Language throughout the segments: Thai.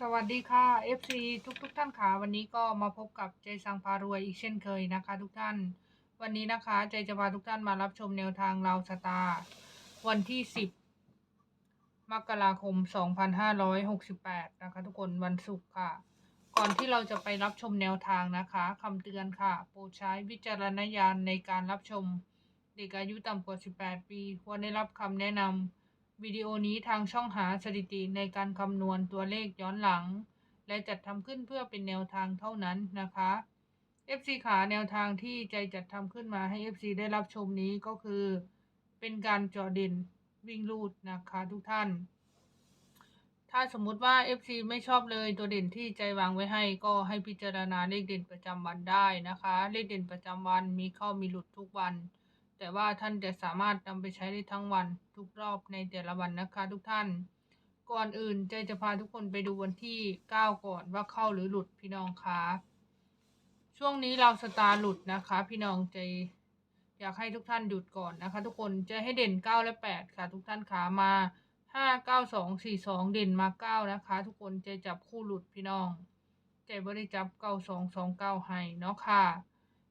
สวัสดีค่ะ FC ทุกทุกท่านค่ะวันนี้ก็มาพบกับใจสังพารวยอีกเช่นเคยนะคะ ทุกท่าน วันนี้นะคะใจจะพาทุกท่านมารับชมแนวทางเราสตาร์วันที่ 10 มกราคม 2568 นะคะ ทุกคนวันศุกร์ค่ะ ก่อนที่เราจะไปรับชมแนวทางนะคะคำเตือนค่ะ โปรดใช้วิจารณญาณในการรับชมเด็กอายุต่ำกว่า 18 ปี ควรได้รับคำแนะนำ วิดีโอนี้ทางช่องหาสถิติในการคำนวณตัวเลขย้อนหลัง และจัดทำขึ้นเพื่อเป็นแนวทางเท่านั้นนะคะ FC ขาแนวทางที่ใจจัดทำขึ้นมาให้ FC ได้รับชมนี้ก็คือ เป็นการเจาะเด่นวิ่งลูดนะคะทุกท่าน ถ้าสมมุติว่า FC ไม่ชอบเลยตัวเด่นที่ใจวางไว้ให้ก็ให้พิจารณาเลขเด่นประจำวันได้นะคะ เลขเด่นประจำวันมีเข้ามีหลุดทุกวัน แต่ว่าท่านจะสามารถนำไปใช้ได้ทั้งวันทุกรอบในแต่ละวันนะคะทุกท่าน ก่อนอื่นใจจะพาทุกคนไปดูวันที่ 9 ก่อนว่าเข้าหรือหลุดพี่น้องคะช่วงนี้เราสตาร์หลุดนะคะ พี่น้องใจอยากให้ทุกท่านหยุดก่อนนะคะ ทุกคนจะให้เด่น 9 และ 8 ค่ะ ทุกท่านขามา 5 9 2 4 2 เด่นมา 9 นะคะ ทุกคนจะจับคู่หลุดพี่น้องใจบ่ได้จับ 9 2 2 9 ให้เนาะค่ะ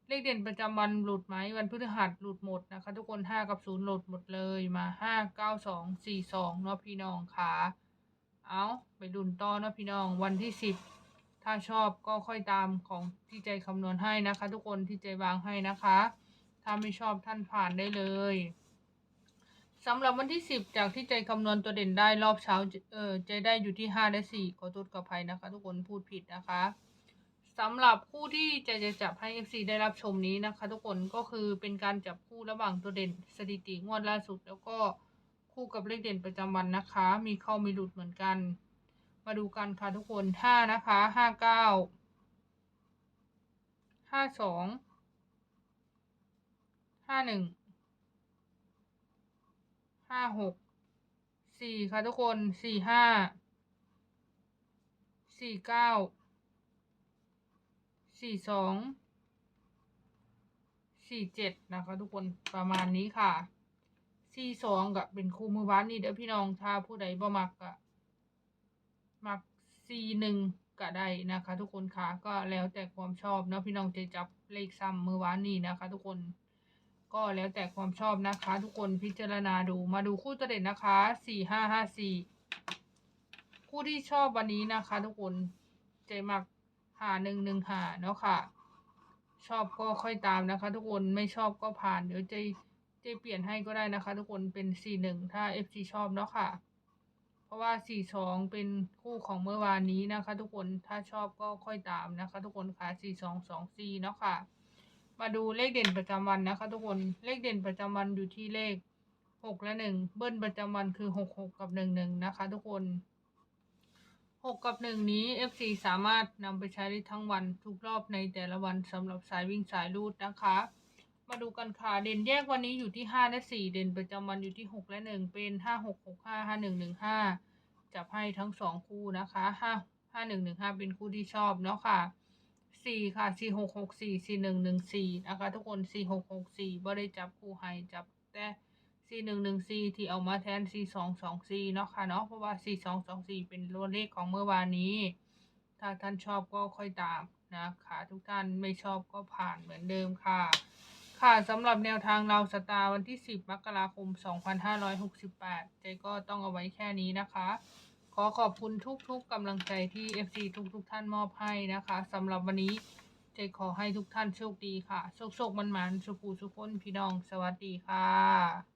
เลขเด่นประจำวันหลุดไหมวันพฤหัสหลุดหมดนะคะ ทุกคนห้ากับศูนย์หลุดหมดเลยมาห้าเก้าสองสี่สองเนาะพี่น้องค่ะ เอาไปดุนต่อเนาะพี่น้องวันที่สิบถ้าชอบก็ค่อยตามของที่ใจคำนวณให้นะคะ ทุกคนที่ใจวางให้นะคะ ถ้าไม่ชอบท่านผ่านได้เลยสำหรับวันที่สิบจากที่ใจคำนวณตัวเด่นได้รอบเช้า เออใจได้อยู่ที่ห้าและสี่ขอโทษกับภัยนะคะ ทุกคนพูดผิดนะคะ สำหรับคู่ที่ใจจะจับให้ FC ได้รับชมนี้นะคะ ทุกคนก็คือเป็นการจับคู่ระหว่างตัวเด่นสถิติงวดล่าสุด แล้วก็คู่กับเลขเด่นประจำวันนะคะ มีเข้ามีหลุดเหมือนกัน มาดูกันค่ะทุกคนห้านะคะห้าเก้าห้าสองห้าหนึ่งห้าหกสี่ค่ะทุกคนสี่ห้าสี่เก้า สี่สองสี่เจ็ดนะคะ ทุกคนประมาณนี้ค่ะสี่สองกับเป็นคู่มือบ้านนี่เด้อพี่น้องถ้าผู้ใดบ่มักก็มักสี่หนึ่งก็ได้นะคะ ทุกคนค่ะก็แล้วแต่ความชอบเนาะพี่น้องจะจับเลขซ้ำมือวานนี่นะคะ ทุกคนก็แล้วแต่ความชอบนะคะ ทุกคนพิจารณาดูมาดูคู่ตัวเด่นนะคะสี่ห้าห้าสี่คู่ที่ชอบวันนี้นะคะ ทุกคนใจมัก หาหนึ่งหนึ่งหาเนาะค่ะ ชอบก็ค่อยตามนะคะ ทุกคนไม่ชอบก็ผ่านเดี๋ยวจใจเปลี่ยนให้ก็ได้นะคะ ทุกคนเป็นสี่หนึ่งถ้า FC ชอบเนาะค่ะ เพราะว่าสี่สองเป็นคู่ของเมื่อวานนี้นะคะ ทุกคนถ้าชอบก็ค่อยตามนะคะ ทุกคนค่ะสี่สองสองสี่เนาะค่ะ มาดูเลขเด่นประจำวันนะคะ ทุกคนเลขเด่นประจำวันอยู่ที่เลขหกและหนึ่งเบิ้ลประจำวันคือหกหกกับหนึ่งหนึ่งนะคะ ทุกคน หกกับหนึ่งนี้ FC สามารถนำไปใช้ได้ทั้งวันทุกรอบในแต่ละวันสำหรับสายวิ่งสายรูดนะคะ มาดูกันค่ะ เด่นแยกวันนี้อยู่ที่ห้าและสี่เด่นประจำวันอยู่ที่หกและหนึ่งเป็นห้าหกหกห้าห้าหนึ่งหนึ่งห้าจับให้ทั้งสองคู่นะคะห้าห้าหนึ่งหนึ่งห้าเป็นคู่ที่ชอบเนาะค่ะสี่ค่ะสี่หกหกสี่สี่หนึ่งหนึ่งสี่นะคะ ทุกคนสี่หกหกสี่บ่ได้จับคู่ให้จับแต่ สี่หนึ่งหนึ่งสี่ที่เอามาแทนสี่สองสองสี่เนาะค่ะเนาะเพราะว่าสี่สองสองสี่เป็นตัวเลขของเมื่อวานนี้ ถ้าท่านชอบก็ค่อยตามนะคะทุกท่านไม่ชอบก็ผ่านเหมือนเดิมค่ะ ค่ะสำหรับแนวทางเราสตาร์วันที่ 10 มกราคม 2568 ใจก็ต้องเอาไว้แค่นี้นะคะ ขอขอบคุณทุกๆกกำลังใจที่ FC ทุกๆท่านมอบให้นะคะสำหรับวันนี้ใจขอให้ทุกท่านโชคดีค่ะ โชคโชคมันมันๆสุขูสุขคนพี่น้อง สวัสดีค่ะ